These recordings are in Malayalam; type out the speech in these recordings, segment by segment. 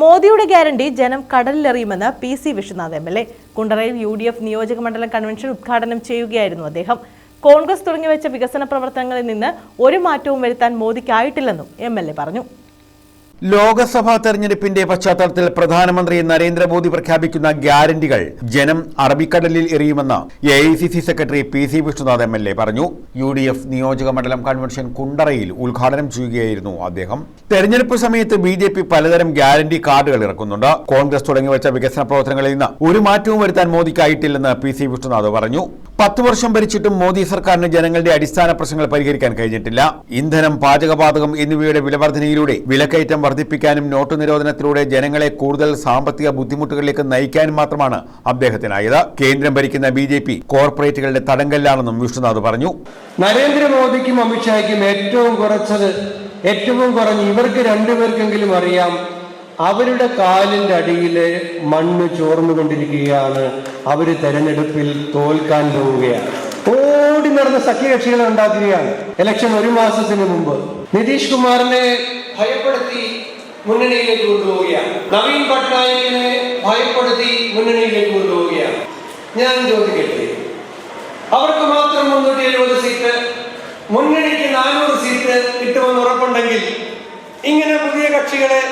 മോദിയുടെ ഗ്യാരണ്ടി ജനം കടലിലെറിയുമെന്ന് P C Vishwanath M L A. കുണ്ടറയിൽ U D F നിയോജക മണ്ഡലം കൺവെൻഷൻ ഉദ്ഘാടനം ചെയ്യുകയായിരുന്നു അദ്ദേഹം. കോൺഗ്രസ് തുടങ്ങിവെച്ച വികസന പ്രവർത്തനങ്ങളിൽ നിന്ന് ഒരു മാറ്റവും വരുത്താൻ മോദിക്കായിട്ടില്ലെന്നും എം എൽ എ പറഞ്ഞു. ലോക്സഭാ തെരഞ്ഞെടുപ്പിന്റെ പശ്ചാത്തലത്തിൽ പ്രധാനമന്ത്രി നരേന്ദ്രമോദി പ്രഖ്യാപിക്കുന്ന ഗ്യാരണ്ടികൾ ജനം അറബിക്കടലിൽ എറിയുമെന്ന് A I C C secretary P C Vishnunath M L A പറഞ്ഞു. യു ഡി എഫ് നിയോജക മണ്ഡലം കൺവെൻഷൻ കുണ്ടറയിൽ ഉദ്ഘാടനം ചെയ്യുകയായിരുന്നു അദ്ദേഹം. തെരഞ്ഞെടുപ്പ് സമയത്ത് ബി ജെ പി പലതരം ഗ്യാരണ്ടി കാർഡുകൾ ഇറക്കുന്നുണ്ട്. കോൺഗ്രസ് തുടങ്ങിവെച്ച വികസന പ്രവർത്തനങ്ങളിൽ നിന്ന് ഒരു മാറ്റവും വരുത്താൻ മോദിക്കായിട്ടില്ലെന്ന് പി സി വിഷ്ണുനാഥ് പറഞ്ഞു. പത്ത് വർഷം ഭരിച്ചിട്ടും മോദി സർക്കാരിന് ജനങ്ങളുടെ അടിസ്ഥാന പ്രശ്നങ്ങൾ പരിഹരിക്കാൻ കഴിഞ്ഞിട്ടില്ല. ഇന്ധനം പാചകവാതകം എന്നിവയുടെ വിലവർധനയിലൂടെ വിലക്കയറ്റം വർദ്ധിപ്പിക്കാനും നോട്ട് നിരോധനത്തിലൂടെ ജനങ്ങളെ കൂടുതൽ സാമ്പത്തിക ബുദ്ധിമുട്ടുകളിലേക്ക് നയിക്കാനും മാത്രമാണ് അദ്ദേഹത്തിനായത്. കേന്ദ്രം ഭരിക്കുന്ന ബി ജെ പി കോർപ്പറേറ്റുകളുടെ തടങ്കല്ലാണെന്നും വിഷ്ണുനാഥ് പറഞ്ഞു. നരേന്ദ്രമോദിക്കും അമിത്ഷായ്ക്കും ഏറ്റവും കുറച്ചത് ഏറ്റവും കുറഞ്ഞ് ഇവർക്ക് രണ്ടുപേർക്കെങ്കിലും അറിയാം അവരുടെ കാലിന്റെ അടിയിൽ മണ്ണ് ചോർന്നുകൊണ്ടിരിക്കുകയാണ് അവർ തെരഞ്ഞെടുപ്പിൽ തോൽക്കാൻ പോവുകയാണ്. ഓടി നടന്ന സഖ്യകക്ഷികളെ ഉണ്ടാക്കുകയാണ്. ഇലക്ഷൻ ഒരു മാസത്തിന് മുമ്പ്. നിതീഷ് കുമാറിനെ ഭയപ്പെടുത്തി മുന്നണിയിലേക്ക് കൊണ്ടുപോവുകയാണ്. നവീൻ പട്നായിക്കിനെ ഭയപ്പെടുത്തി മുന്നണിയിലേക്ക് കൊണ്ടുപോവുകയാണ്. ഞാൻ ചോദിക്കട്ടെ അവർക്ക് മാത്രം മുന്നൂറ്റി എഴുപത് സീറ്റ് മുന്നണിക്ക് നാനൂറ് സീറ്റ് കിട്ടുമെന്ന് ഉറപ്പുണ്ടെങ്കിൽ ഇങ്ങനെ പുതിയ കക്ഷികളെ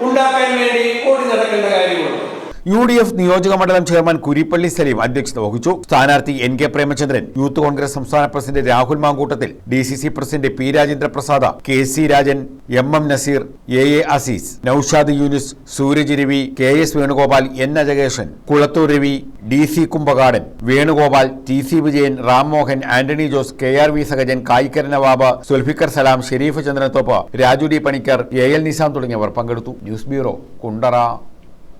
ഉണ്ടാക്കാൻ വേണ്ടി ഓടി നടക്കേണ്ട കാര്യമുണ്ട്. യു ഡി എഫ് നിയോജക മണ്ഡലം ചെയർമാൻ കുരിപ്പള്ളി സലീം അധ്യക്ഷത വഹിച്ചു. സ്ഥാനാർത്ഥി N K Premachandran youth Congress സംസ്ഥാന president Rahul Mankoottathil D C C president P Rajendra Prasad K C Rajan M M Naseer A A Azeez Noushad Younis Sooraj Ravi K S Venugopal N Ajakeshan Kulathoor Ravi D C Kumbhakadan Venugopal T C Vijayan Rammohan Antony Jose K R V Sahajan Kayikkara Nawab Sulfikar Salam Sharif Chandranathoppu Raju D Panicker A L Nizam തുടങ്ങിയവർ പങ്കെടുത്തു. News bureau Kundara.